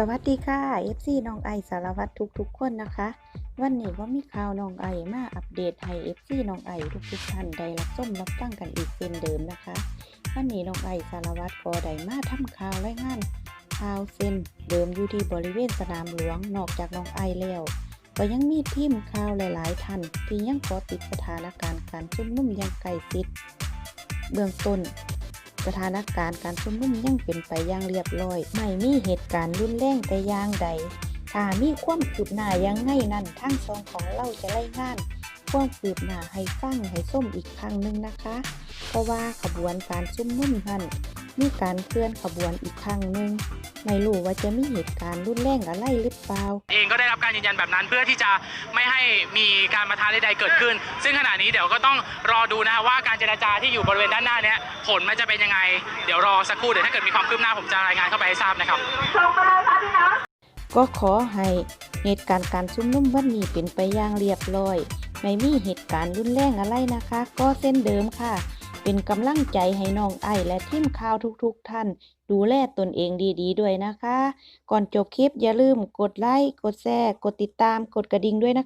สวัสดีค่ะ FC น้องไอสารวัตรทุกๆ คนนะคะ วันนี้ว่ามีข่าวน้องไอมาอัปเดตให้ FC น้องไอทุกๆท่านได้รับชมรับฟังกันอีกเช่นเดิมนะคะ วันนี้น้องไอสารวัตรก็ได้มาทำข่าวรายงานข่าวเส้นเดิมอยู่ที่บริเวณสนามหลวงนอกจากน้องไอแล้วก็ยังมีทีมข่าวหลายๆท่านที่ยังเกาะติดสถานการณ์การชุมนุมอยังใกล้ชิด เบื้องต้น สถานการณ์การชุมนุมยังเป็นไปอย่างเรียบร้อย ไม่มีเหตุการณ์รุนแรงแต่อย่างใดถ้ามีความคืบหน้ายังไงนั่นทั้งสองของเราจะไล่งานความคืบหน้าให้ฟังให้ส้มอีกครั้งหนึ่งนะคะ เพราะว่าขบวนการชุมนุมนั้น มีการเคลื่อนขบวนอีกครั้งหนึ่งไม่รู้ว่าจะมีเหตุการณ์รุนแรงอะไรหรือเปล่า เองก็ได้รับการยืนยันแบบนั้นเพื่อที่จะไม่ให้มีการมาทาใดๆเกิดขึ้น ซึ่งขณะนี้เดี๋ยวก็ต้องรอดูนะฮะว่าการเจรจาที่อยู่บริเวณด้านหน้าเนี้ยผลมันจะเป็นยังไง เดี๋ยวรอสักครู่เดี๋ยวถ้าเกิดมีความคืบหน้าผมจะรายงานเข้าไปให้ทราบนะครับก็ขอให้เหตุการณ์การชุมนุมวันนี้เป็นไปอย่างเรียบร้อย ไม่มีเหตุการณ์รุนแรงอะไรนะคะ ก็เส้นเดิมค่ะ เป็นกำลังใจให้น้องไอและทีมข่าวทุกๆท่าน ดูแลตนเองดีๆด้วยนะคะ ก่อนจบคลิปอย่าลืมกดไลค์กดแชร์ กดติดตามกดกระดิ่งด้วยนะคะ